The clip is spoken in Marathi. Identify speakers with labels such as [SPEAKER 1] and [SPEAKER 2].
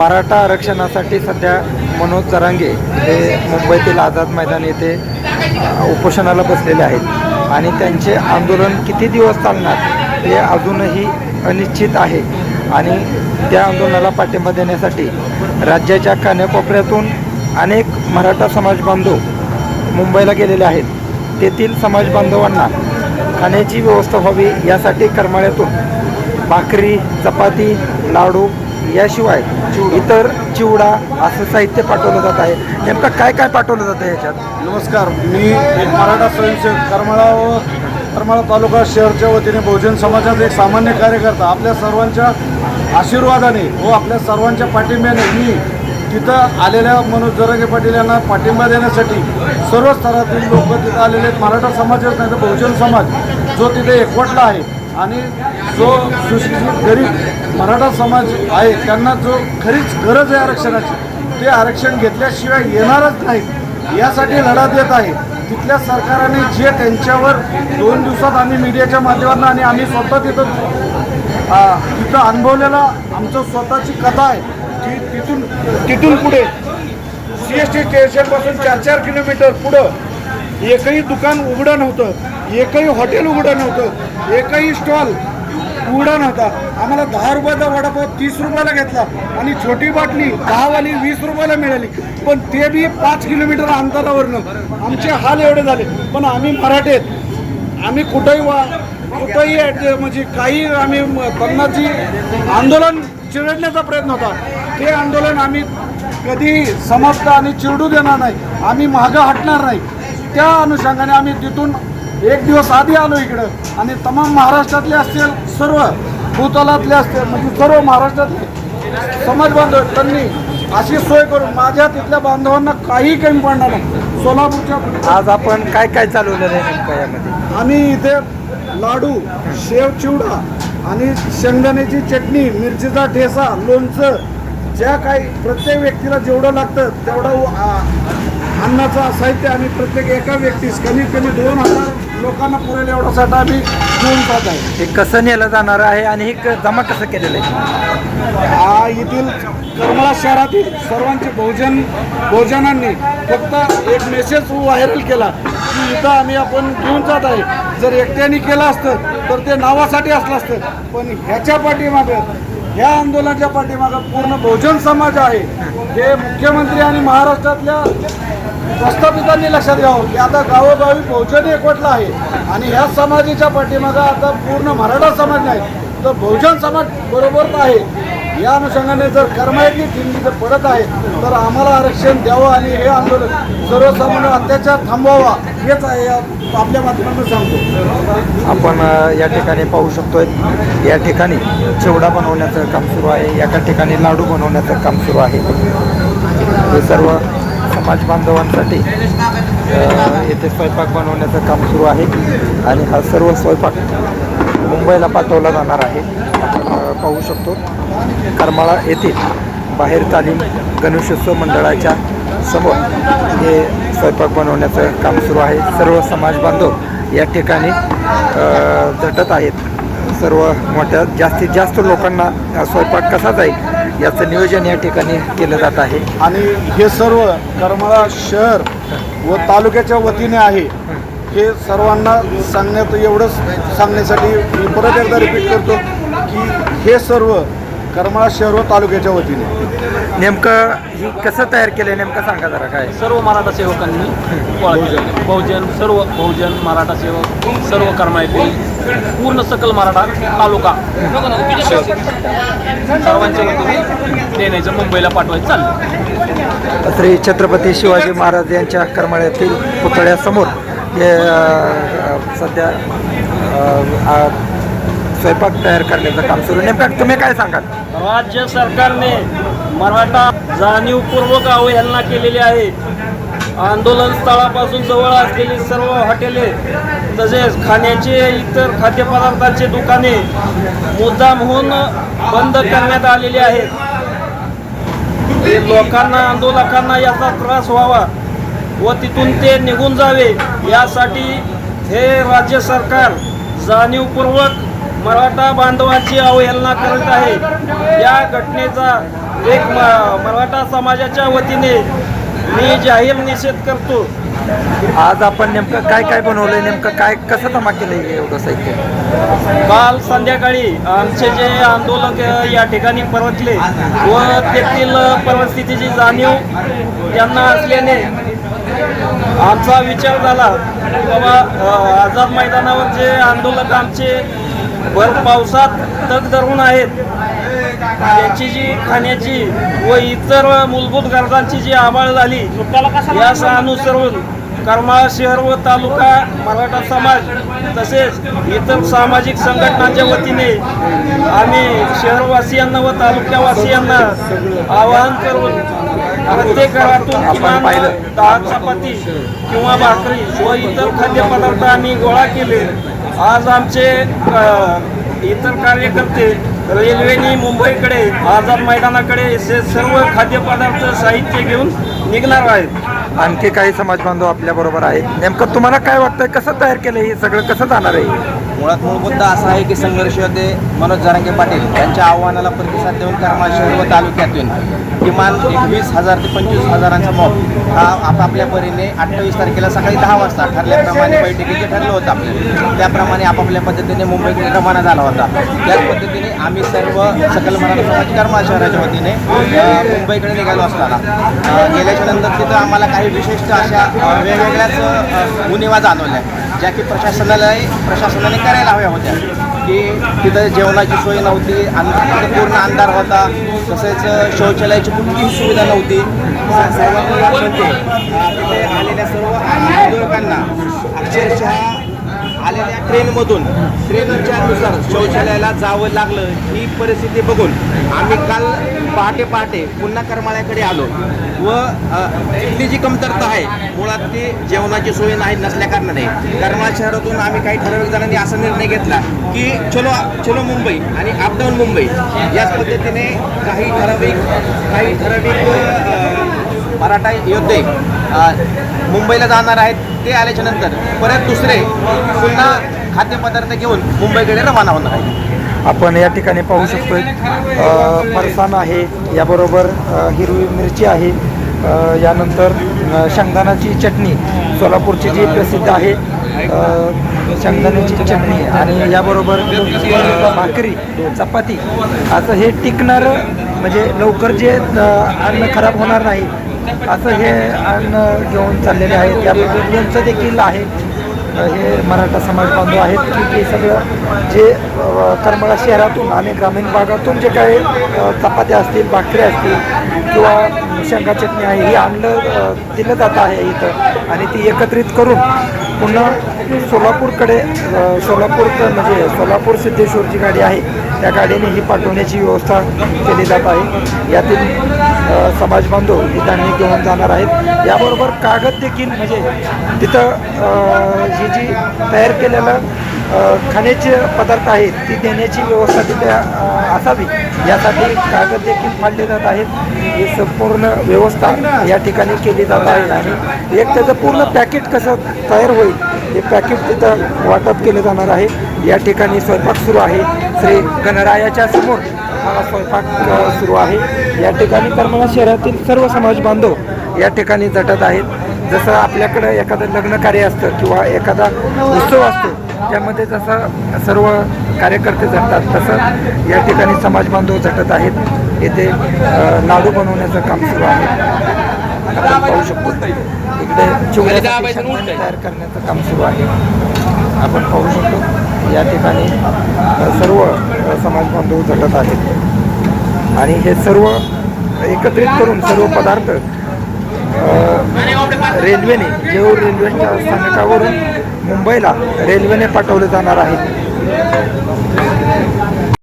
[SPEAKER 1] मराठा आरक्षणासाठी सध्या मनोज जरांगे हे मुंबईतील आझाद मैदान येथे उपोषणाला बसलेले आहेत. आणि त्यांचे आंदोलन किती दिवस चालणार हे अजूनही अनिश्चित आहे. आणि त्या आंदोलनाला पाठिंबा देण्यासाठी राज्याच्या कान्याकोपऱ्यातून अनेक मराठा समाज बांधव मुंबईला गेलेले आहेत. तेथील समाज बांधवांना खाण्याची व्यवस्था व्हावी यासाठी करमाळ्यातून भाकरी चपाती लाडू याशिवाय इतर चिवडा असं साहित्य पाठवलं जात आहे. नेमकं काय काय पाठवलं जातं याच्यात?
[SPEAKER 2] नमस्कार मी मराठा स्वयंसेवक करमाळा व करमाळा तालुका शहरच्या वतीने बहुजन समाजाचा एक सामान्य कार्यकर्ता आपल्या सर्वांच्या आशीर्वादाने व आपल्या सर्वांच्या पाठिंब्याने मी तिथं आलेल्या मनोज जरागे पाटील यांना पाठिंबा देण्यासाठी सर्व स्तरातील लोक तिथं आलेले आहेत. मराठा समाजच नाही तर बहुजन समाज जो तिथे एकवटला आहे आणि जो सुशिक्षित गरीब मराठा समाज आहे त्यांना जो खरीच गरज आहे आरक्षणाची ते आरक्षण घेतल्याशिवाय येणारच नाहीत. यासाठी लढा देत आहे. तिथल्या सरकारने जे त्यांच्यावर दोन दिवसात आम्ही मीडियाच्या माध्यमातून आणि आम्ही स्वतः तिथं तिथं अनुभवलेला आमचं स्वतःची कथा आहे. की तिथून तिथून पुढे. सी एस टी स्टेशनपासून चार चार किलोमीटर पुढं एकही दुकान उघडं नव्हतं एकही हॉटेल उघडं नव्हतं एकही स्टॉल उघडा नव्हता. आम्हाला दहा रुपयाचा वडापाव तीस रुपयाला घेतला आणि छोटी बाटली दहावाली वीस रुपयाला मिळाली. पण ते बी पाच किलोमीटर अंतरावरनं. आमचे हाल एवढे झाले. पण आम्ही मराठे आम्ही कुठंही वा कुठंही म्हणजे काही आम्ही म- त्यांना जी आंदोलन चिरडण्याचा प्रयत्न होता. ते आंदोलन आम्ही कधी समाप्त आणि चिरडू देणार नाही. आम्ही मागं हटणार नाही. त्या अनुषंगाने आम्ही तिथून एक दिवस आधी आलो इकडं. आणि तमाम महाराष्ट्रातले असतील सर्व भूतलातले असतील म्हणजे सर्व महाराष्ट्रातले समाज बांधव त्यांनी अशी सोय करून माझ्या तिथल्या बांधवांना काही कमी पडणार नाही. सोलापूरच्या
[SPEAKER 1] आज आपण काय काय चालवलेलं आहे नेमकं यामध्ये?
[SPEAKER 2] आम्ही इथे लाडू शेव चिवडा आणि शेंगदाण्याची चटणी मिरचीचा ठेसा लोणचं ज्या काही प्रत्येक व्यक्तीला जेवढं लागतं तेवढं अन्नाचं साहित्य आणि प्रत्येक एका व्यक्तीस कमीत कमी दोन हजार लोकांना पुरेल एवढ्यासाठी आम्ही घेऊन जात आहे.
[SPEAKER 1] हे कसं नेलं जाणार आहे आणि हे क- जमा कसं केलेलं आहे?
[SPEAKER 2] हा येथील करमाळा शहरातील सर्वांचे बहुजन बहुजनांनी फक्त एक मेसेज व्हायरल केला की इथं आम्ही आपण घेऊन जात आहे. जर एकट्याने केलं असतं तर ते नावासाठी असलं असतं. पण ह्याच्या पाठीमागं ह्या आंदोलनाच्या पाठीमागं पूर्ण बहुजन समाज आहे. हे मुख्यमंत्री आणि महाराष्ट्रातल्या प्रस्थापितांनी लक्षात घ्यावं की आता गावोगावी बहुजन एकवटला आहे. आणि ह्या समाजाच्या पाठीमागं आता पूर्ण मराठा समाज नाही तर बहुजन समाज बरोबर आहे. या अनुषंगाने जर कर्मायतली दिंडी जर पडत आहे तर आम्हाला आरक्षण द्यावं आणि हे आंदोलन सर्वसामान्य अत्याचार थांबवावा हेच आहे आपल्या माध्यमातून सांगतो.
[SPEAKER 1] आपण या ठिकाणी पाहू शकतोय या ठिकाणी चिवडा बनवण्याचं काम सुरू आहे एका ठिकाणी लाडू बनवण्याचं काम सुरू आहे. हे सर्व समाज बांधवांसाठी येथे स्वयंपाक बनवण्याचं काम सुरू आहे. आणि हा सर्व स्वयंपाक मुंबईला पाठवला जाणार आहे. पाहू शकतो. करमाळा येथील बाहेर तालीम गणेशोत्सव मंडळाच्या समोर हे स्वयंपाक बनवण्याचं काम सुरू आहे. सर्व समाज बांधव या ठिकाणी झटत आहेत. सर्व मोठ्या जास्तीत जास्त लोकांना स्वयंपाक कसा जाईल याचं नियोजन या ठिकाणी केलं जात आहे.
[SPEAKER 2] आणि हे सर्व करमाळा शहर व तालुक्याच्या वतीने आहे. हे सर्वांना सांगण्यात एवढंच सांगण्यासाठी मी परत एकदा रिपीट करतो की हे सर्व करमाळा शहर व तालुक्याच्या वतीने.
[SPEAKER 1] नेमकं ही कसं तयार केलं नेमकं सांगा जरा काय?
[SPEAKER 3] सर्व मराठा सेवकांनी गोळा केले बहुजन सर्व बहुजन मराठा सेवक सर्व कर्मायती पूर्ण सकल मराठा तालुका. सर्वांच्या वतीने देण्याचं मुंबईला पाठवायचं चाललं
[SPEAKER 1] श्री छत्रपती शिवाजी महाराज यांच्या करमाळ्यातील पुतळ्यासमोर हे अ, सध्या अ, आ, स्वयंपाक तयार करण्याचं काम सुरू आहे. नेमकं तुम्ही काय सांगाल?
[SPEAKER 3] राज्य सरकारने मराठा जाणीवपूर्वक अवहेलना केलेली आहे. आंदोलन स्थळापासून जवळ असलेली सर्व हॉटेले तसेच खाण्याचे इतर खाद्यपदार्थांचे दुकाने मुद्दाम होऊन बंद करण्यात आलेली आहेत. हे लोकांना आंदोलकांना याचा त्रास व्हावा व तिथून ते निघून जावे यासाठी हे राज्य सरकार जाणीवपूर्वक मराठा बांधवांची अवहेलना करत आहे. या घटनेचा एक म- मराठा समाजाच्या वतीने मी जाहीर निषेध करतो.
[SPEAKER 1] आज आपण नेमकं काय काय बनवलंय नेमकं काय कसं जमा केलंय एवढं साहित्य?
[SPEAKER 3] काल संध्याकाळी आमचे जे आंदोलक या ठिकाणी परतले व तेथील परिस्थितीची जाणीव त्यांना असल्याने आमचा विचार झाला बाबा आझाद मैदानावर जे आंदोलक आमचे भर पावसात तग धरून आहेत याची जी खाण्याची व इतर मूलभूत गरजांची जी आबाळ झाली यास अनुसरून करमाळा शहर व तालुका मराठा समाज तसेच इतर सामाजिक संघटनांच्या वतीने आम्ही शहरवासियांना व तालुक्यावासियांना आवाहन करून प्रत्येक घरातून किमान दहा चपाती किंवा भाकरी व इतर खाद्यपदार्थ आम्ही गोळा केले. आज आमचे इतर कार्यकर्ते रेल्वेने मुंबईकडे आझाद मैदानाकडे से सर्व खाद्यपदार्थ साहित्य घेऊन निघणार आहेत.
[SPEAKER 1] आणखी काही समाज बांधव आपल्या बरोबर आहेत. नेमकं तुम्हाला काय वाटतंय? कसं तयार केलंय हे सगळं? कसं जाणार आहे
[SPEAKER 4] मुळात मूळ मुद्दा असा आहे की संघर्ष होते मनोज जरांगे पाटील. यांच्या आव्हानाला प्रतिसाद देऊन करमाळ शहर व तालुक्यातून. किमान एकवीस हजार ते पंचवीस हजारांचा मॉब हा आपापल्या परीने अठ्ठावीस तारखेला सकाळी दहा वाजता ठरल्याप्रमाणे बैठकीचे ठरलं होतं आपलं. त्याप्रमाणे आपापल्या पद्धतीने मुंबईकडे रवाना झाला होता. त्याच पद्धतीने आम्ही सर्व सकल मराठा समाज करमाळ शहराच्या वतीने मुंबईकडे निघालो असताना. गेल्याच्यानंतर तिथं आम्हाला काही काही विशिष्ट अशा वेगवेगळ्याच अ, उणिवा जाणवल्या ज्या की प्रशासनाला प्रशासनाने करायला हव्या होत्या. की तिथं जेवणाची सोय नव्हती आणि पूर्ण अंधार होता. तसेच शौचालयाची कुठलीही सुविधा नव्हती. तिथे आलेल्या सर्व आंदोलकांना अक्षरशः आलेल्या ट्रेनमधून ट्रेनच्या नुसार शौचालयाला जावं लागलं ही परिस्थिती बघून आम्ही काल पहाटे पहाटे पुन्हा करमाळ्याकडे आलो. व अ, इथली जी कमतरता आहे मुळात ती जेवणाची सोय नाही नसल्या कारणाने. करमाळ शहरातून आम्ही काही ठराविक जणांनी असा निर्णय घेतला की चलो चलो मुंबई आणि अपडाऊन मुंबई. याच पद्धतीने काही ठराविक काही ठराविक मराठा योद्धे मुंबईला जाणार आहेत ते आल्याच्यानंतर परत दुसरे पुन्हा खाद्यपदार्थ घेऊन मुंबईकडे रवाना होणार आहेत.
[SPEAKER 1] आपण या ठिकाणी पाहू शकतोय फरसाण आहे याबरोबर हिरवी मिरची आहे यानंतर शेंगदाण्याची चटणी सोलापूरची जी प्रसिद्ध आहे शेंगदाण्याची चटणी आणि याबरोबर भाकरी चपाती असं हे टिकणारं म्हणजे लवकर जे अन्न खराब होणार नाही असं हे अन्न घेऊन चाललेले आहेत. त्याबरोबर लोणचं देखील आहे. हे मराठा समाज बांधव आहेत की ते सगळं जे करमळा करमाळा शहरातून आणि ग्रामीण भागातून जे काही चपात्या असतील भाकरी असतील किंवा शेंगा चटणी आहे हे आणलं दिलं जात आहे इथं आणि ती एकत्रित करून पुन्हा सोलापूरकडे सोलापूर म्हणजे सोलापूर सिद्धेश्वरची गाडी आहे. त्या गाडीने ही पाठवण्याची व्यवस्था केली जात आहे. यातील समाजबांधव समाज बांधव ही त्यांनी घेऊन जाणार आहेत. याबरोबर कागद देखील म्हणजे तिथं ही जी तयार केलेलं खाण्याचे पदार्थ आहेत ती देण्याची व्यवस्था तिथे असावी. यासाठी कागद देखील फाडले जात आहेत. ही संपूर्ण व्यवस्था या ठिकाणी केली जात आहे. आणि एक त्याचं पूर्ण पॅकेट कसं तयार होईल हे पॅकेट तिथं वाटप केलं जाणार आहे. या ठिकाणी स्वयंपाक सुरू आहे. श्री गणरायाच्या समोर हा स्वयंपाक सुरू आहे. या ठिकाणी करमाळा शहरातील सर्व समाज बांधव या ठिकाणी झटत आहेत. जसं आपल्याकडं एखादं लग्न कार्य असतं किंवा एखादा उत्सव असतो त्यामध्ये जसं सर्व कार्यकर्ते झटतात तसं या ठिकाणी समाज बांधव झटत आहेत. येथे लाडू बनवण्याचं काम सुरू आहे. आपण पाहू शकतो. इकडे शेंगदाणे तयार करण्याचं काम सुरू आहे. आपण पाहू शकतो. या ठिकाणी सर्व अ, समाज बांधव झटत आहेत. आणि हे सर्व एकत्रित करून सर्व पदार्थ रेल्वेने जेऊर रेल्वेच्या स्थानकावरून मुंबईला रेल्वेने पाठवले जाणार आहेत.